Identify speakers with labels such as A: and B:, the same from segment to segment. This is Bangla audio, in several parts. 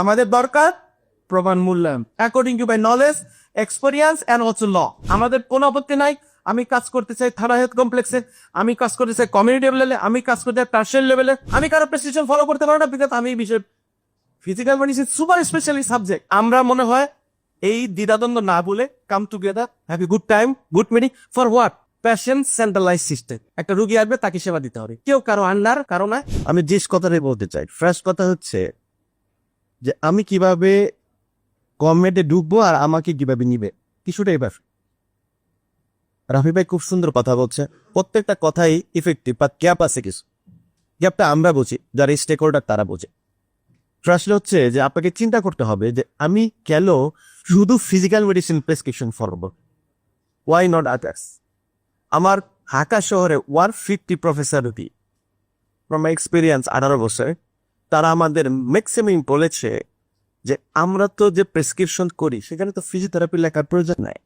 A: আমাদের দরকার প্রমাণ মূল্যায়ন according to my knowledge experience and also law আমাদের কোনো আপত্তি নাই, আমি কাজ করতে চাই থানা হেলথ কমপ্লেক্সে আমি কাজ করতে চাই কমিউনিটি লেভেলে আমি কাজ করতে চাই টার্সিয়াল লেভেলে আমি কারও প্রেসক্রিপশন ফলো করতে পারব না বিকজ আমি বিষয়ে physical medicine super specially subject আমরা মনে হয় এই দ্বিধাদ্বন্দ্ব না বলে come together have a good time good meeting for what passion centralize system একটা রুগী আসবে তাকে সেবা দিতে হবে। কেউ কারও আন্ডার কারও না
B: আমি যে কথাটাই বলতে চাই। ফার্স্ট কথা হচ্ছে যে আমি কীভাবে গভর্নমেন্টে ঢুকবো আর আমাকে কীভাবে নিবে? কিছুটা এবার। রাফি ভাই খুব সুন্দর কথা বলছে। প্রত্যেকটা কথাই ইফেক্টিভ বা গ্যাপ আছে কিছু। গ্যাপটা আমরা বুঝি, যারা স্টেক হোল্ডার তারা বোঝে। আসলে হচ্ছে যে আপনাকে চিন্তা করতে হবে যে আমি কেন শুধু ফিজিক্যাল মেডিসিন প্রেসক্রিপশন ফরব ওয়াই নট আদার্স আমার ঢাকা শহরে one fifty professor from my experience আঠারো বছর। তারা আমাদের ম্যাক্সিমাম বলেছে যে আমরা তো যে প্রেসক্রিপশন করি, সেখানে তো ফিজিওথেরাপি লেখার প্রয়োজন নাই।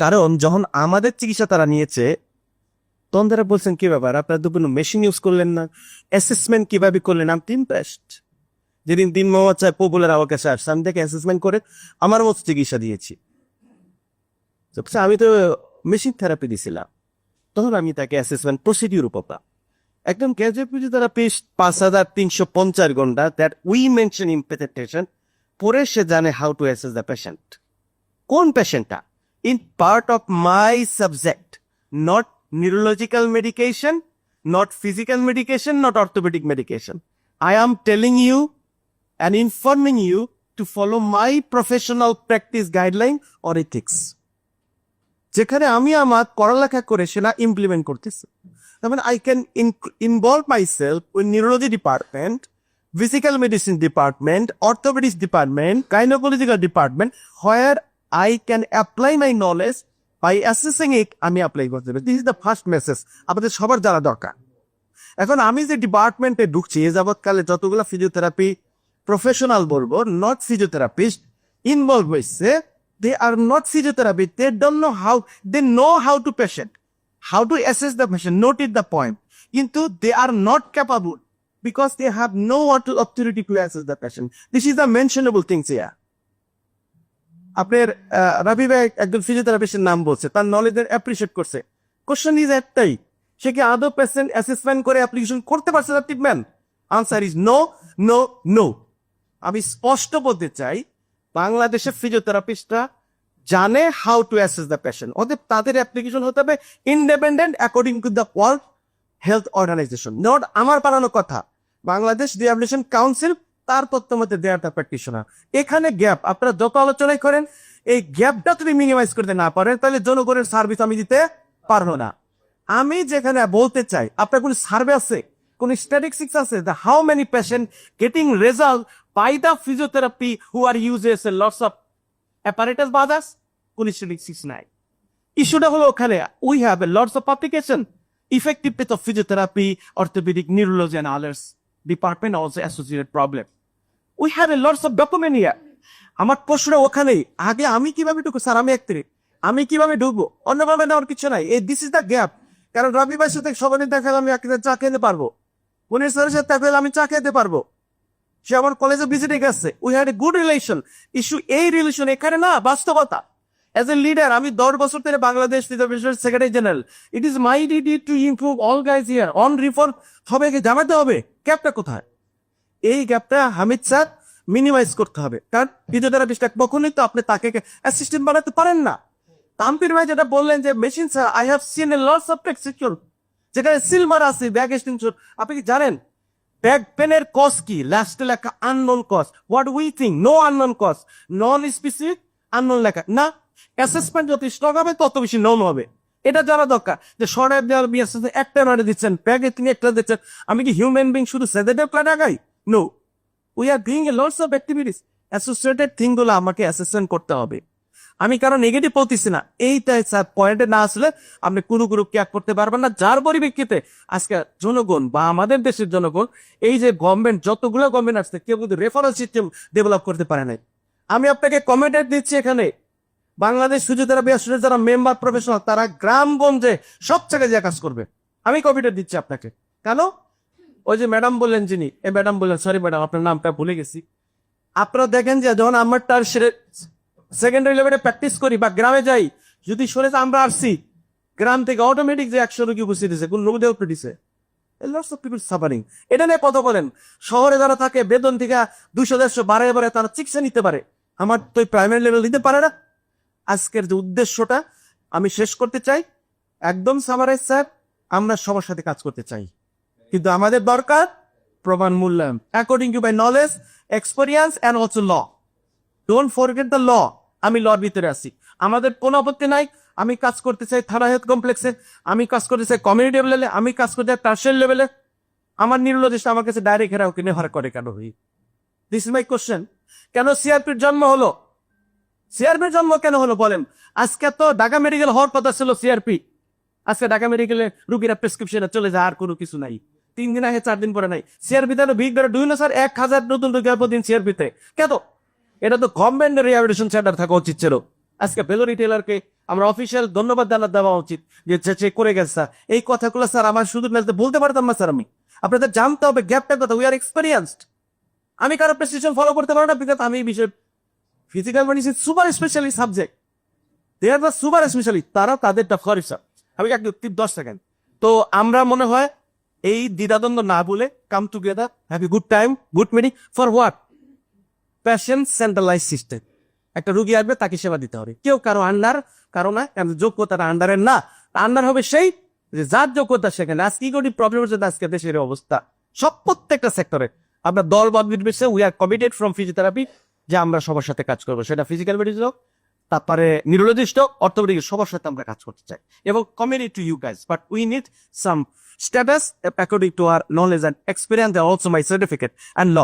B: কারণ যখন আমাদের চিকিৎসা তারা নিয়েছে, তখন তারা বলছেন, কি ব্যাপার? আপনারা তো কোনো মেশিন ইউজ করলেন না। অ্যাসেসমেন্ট কীভাবে করলেন? আমি তিন বেস্ট যেদিন দিন মোহাম্মদ পপুলার আমার কাছে আসছে, আমি তাকে অ্যাসেসমেন্ট করে আমার মতো চিকিৎসা দিয়েছি। আমি তো মেশিন থেরাপি দিছিলাম। তখন আমি তাকে অ্যাসেসমেন্ট প্রসিডিউর উপর একদম গ্যাজুয়েট ফিজিওথেরাপিস্ট পাঁচ হাজার তিনশো পঞ্চাশ ঘণ্টা that we mention in presentation পরে সে জানে how to assess the patient কোন পেশেন্টটা in part of my subject not neurological medication not physical medication not orthopaedic medication I am telling you and informing you to follow my professional practice guideline or ethics যেখানে আমি আমার পড়ালেখা করে সেটা ইমপ্লিমেন্ট করতেছি। তার মানে I can involve myself with neurology department physical medicine department orthopaedics department গাইনোপলিটিক্যাল department where I can apply my knowledge by assessing it আমি অ্যাপ্লাই করতে পারি this is the first message আমাদের সবার জানা দরকার এখন আমি যে ডিপার্টমেন্টে ঢুকছি এ যাবৎকালে যতগুলো ফিজিওথেরাপি প্রফেশনাল বলব নট ফিজিওথেরাপিস্ট ইনভলভ হয়েছে they are not physiotherapy. They don't know how, they know how to patient, how to assess the patient, noted the point. Into they are not capable because they have no authority to assess the patient. This is the mentionable things here. আপনার রাবি ভাই একজন ফিজিওথেরাপিস্টের নাম বলছে তার নলেজ অ্যাপ্রিসিয়েট করছে কোশ্চেন ইজ একটাই সে কি আদৌ পেশেন্ট অ্যাসেসমেন্ট করে অ্যাপ্লিকেশন করতে পারছে তার treatment answer is no no no আমি স্পষ্ট বলতে চাই বাংলাদেশের ফিজিওথেরাপিস্টরা জানে how to assess the patient ওদের তাদের অ্যাপ্লিকেশন হতে হবে independent according to the World Health Organization not আমার বানানো কথা, বাংলাদেশ রিহাবিলিটেশন কাউন্সিল তার মধ্যে দেয়ার দ্য প্র্যাকটিশনার এখানে গ্যাপ আপনারা যত আলোচনাই করেন, এই গ্যাপটা তুমি মিনিমাইজ করতে না পারেন, তাহলে জনগণের সার্ভিস আমি দিতে পারব না। আমি যেখানে বলতে চাই, আপনার কোন সার্ভে আছে? কোন স্ট্যাটিস্টিক্স আছে? The how many patient getting result by the physiotherapy who are uses lots of বা আদার্স কোন স্ট্যাটিস্টিক্স নাই। ইস্যুটা হলো ওখানে we have a lots of publication effectiveness of physiotherapy, orthopedic, neurology, and others. Department also associated problem. We have a lots of document here. আমার প্রশ্ন ওখানেই আগে আমি কীভাবে ঢুকবো? স্যার আমি একত্রিশ আমি কীভাবে ঢুকবো? অন্যভাবে নেওয়ার কিছু নাই। এই দিস ইজ দ্য গ্যাপ কারণ রবি ভাইয়ের সাথে সবাই দেখা আমি একটা চা খেতে পারব। পুনের স্যারের সাথে দেখা আমি চা খেতে পারব। সে আমার কলেজে ভিজিটে গেছে। We had a good relation issue এই রিলেশন এখানে না, বাস্তবতা। অ্যাজ এ লিডার আমি দশ বছর ধরে Bangladesh secretary general it is my duty to improve all guys here on reform সবাইকে জানাতে হবে গ্যাপটা কোথায়? এই গ্যাপটা হামিদ স্যার মিনিমাইজ করতে হবে। কারণ ফিজিওথেরাপিস্ট কখনোই তো আপনি তাকে অ্যাসিস্ট্যান্ট বানাতে পারেন না। তাম্পির ভাই যেটা বললেন যে machine sir I have seen a loss of prescription যেখানে সিলভার আছে ব্যাগ এক্সটেনশন আপনি কি জানেন? ব্যাক পেনের কস কি লাস্টে লেখা unknown cause what we think no unknown cause non specific unknown লেখা না অ্যাসেসমেন্ট যত স্ট্রং হবে, তত বেশি নন হবে। এটা জানা দরকার যে সরাই দেওয়ার বিয়ে একটা নয় দিচ্ছেন ব্যাগে তিনি একটা দিচ্ছেন। আমি কি হিউম্যান বিং শুধু সেদেটিভ প্ল্যান আগাই? No we are doing a lots of activities associated থিংগুলো আমাকে অ্যাসেসমেন্ট করতে হবে। আমি কারণ নেগেটিভ বলতেছি না। এইটাই স্যার পয়েন্টে না আসলে আপনি কোনো গ্রুপ ক্যাক করতে পারবেন না। যার পরিপ্রেক্ষিতে আজকে জনগণ বা আমাদের দেশের জনগণ, এই যে গভর্নমেন্ট যতগুলো গভর্নমেন্ট আসছে কেউ কিন্তু রেফারেল সিস্টেম ডেভেলপ করতে পারে নাই। আমি আপনাকে কমেন্টে দিচ্ছি এখানে। বাংলাদেশ ফিজিওথেরাপি অ্যাসোসিয়েশন যারা মেম্বার প্রফেশনাল তারা গ্রামগঞ্জে সব জায়গায় যা কাজ করবে। আমি কপিটা দিচ্ছি আপনাকে। কেন? ওই যে ম্যাডাম বললেন যিনি এ ম্যাডাম বললেন সরি ম্যাডাম আপনার নামটা ভুলে গেছি।
A: আপনারা দেখেন যে যখন আমার তার সেকেন্ডারি লেভেলে প্র্যাকটিস করি বা গ্রামে যাই, যদি শুনে আমরা আসছি, গ্রাম থেকে অটোমেটিক যে একশো রোগী উপস্থিত হয়েছে, কোন রোগী হয়েছে লটস অফ পিপল সাফারিং এটা নিয়ে কথা বলেন। শহরে যারা থাকে, বেতন থেকে দুশো দেড়শো বাড়ায় বাড়ে তারা চিকিৎসা নিতে পারে। আমার তো প্রাইমারি লেভেল দিতে পারে না। আজকের যে উদ্দেশ্যটা, আমি শেষ করতে চাই। একদম সামারাইজ স্যার, আমরা সবার সাথে কাজ করতে চাই। কিন্তু আমাদের দরকার প্রমাণ মূল্যায়ন। According to my knowledge experience and also law don't forget the law আমি লর ভিতরে আছি। আমাদের কোনো আপত্তি নাই। আমি কাজ করতে চাই থানা হেলথ কমপ্লেক্সে। আমি কাজ করতে চাই কমিউনিটি লেভেলে আমি কাজ করতে চাই টার্সিয়াল লেভেলে আমার নিউরোলজিস্ট আমার কাছে ডাইরেক্ট হেরাও কিনে হার করে কেন হই দিস ইজ মাই কোশ্চেন কেন সিআরপির জন্ম হলো? সিআরপির জন্ম কেন হলো বলেন? আজকে তো ঢাকা মেডিকেল হওয়ার কথা ছিল সিআরপি আজকে ঢাকা মেডিকেলে রুগীরা প্রেসক্রিপশনে চলে যায়, আর কোনো কিছু নাই। তিন দিন আগে, চার দিন পরে নাই। সিআরপিতে ভিড় বেড়ে দুই না, স্যার, এক হাজার নতুন রুগী প্রতিদিন সিআরপিতে কেন? এটা তো গভর্নমেন্টের রিহাবিলিটেশন সেন্টার থাকা উচিত ছিল। আজকে বেলোরি টেলারকে আমরা অফিসিয়াল ধন্যবাদ জানার দেওয়া উচিত যে চেক করে গেছে, স্যার। এই কথাগুলো, স্যার, আমার শুধু বলতে পারতাম না, স্যার, আমি। আপনাদের জানতে হবে গ্যাপটার কথা উই আর এক্সপিরিয়েন্সড আমি কারও প্রেসক্রিপশন ফলো করতে পারব না বিকজ আমি এই বিষয়ে physical medicine super specially subject they are super specially তারা তাদেরটা ফরিসা আমি একটু টিপ দশ সেকেন্ড। তো আমরা মনে হয় এই দ্বিধাদ্বন্দ্ব না বলে come together have a good time good meeting for what patient centralize system একটা রুগী আসবে, তাকে সেবা দিতে হবে। কেউ কারও আন্ডার কারও না, কারণ যোগ্যতার আন্ডারের না। আন্ডার হবে সেই যে যার যোগ্যতা সেখানে। আজ কি করি? প্রবলেম হচ্ছে আজকে দেশের অবস্থা। সব প্রত্যেকটা সেক্টরে আমরা দল বদ নির্বিশেষে we are committed from physiotherapy যে আমরা সবার সাথে কাজ করব। সেটা ফিজিক্যাল মেডিসিন হোক, তারপরে নিউরোলজিস্ট হোক অর্থোপেডিক সবার সাথে আমরা কাজ করতে চাই। এবং community to you guys but we need some status according to our knowledge and experience also my certificate and law